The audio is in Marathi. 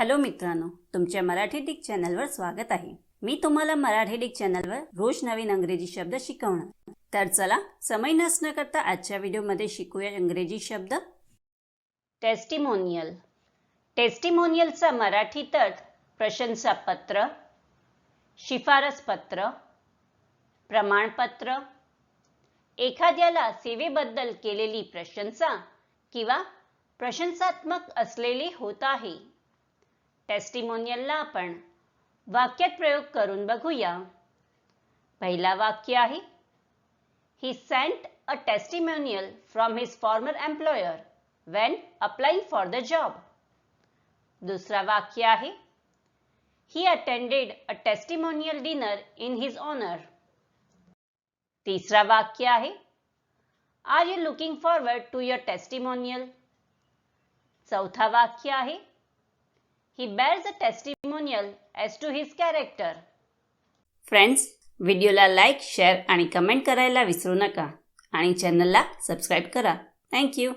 हॅलो मित्रांनो तुमच्या मराठी डिक चॅनलवर स्वागत आहे. मी तुम्हाला मराठी डिक चॅनलवर रोज नवीन इंग्रजी शब्द शिकवणार. तर चला समय नसणं करता आजच्या व्हिडिओमध्ये शिकूया इंग्रजी शब्द. टेस्टिमोनियल टेस्टिमोनियलचा मराठी अर्थ प्रशंसापत्र शिफारसपत्र प्रमाणपत्र एखाद्याला सेवेबद्दल केलेली प्रशंसा किंवा प्रशंसात्मक असलेली होत आहे. टेस्टिमोनियलला आपण वाक्यात प्रयोग करून बघूया. पहिला वाक्य आहे he sent a testimonial from his former employer when applying for the job दुसरा वाक्य आहे he attended a testimonial dinner in his honour तिसरा वाक्य आहे are you looking forward to your testimonial चौथा वाक्य आहे he bears a testimonial as to his character. Friends व्हिडिओला लाईक शेअर आणि कमेंट करायला विसरू नका. आणि चॅनलला सबस्क्राईब करा. थँक्यू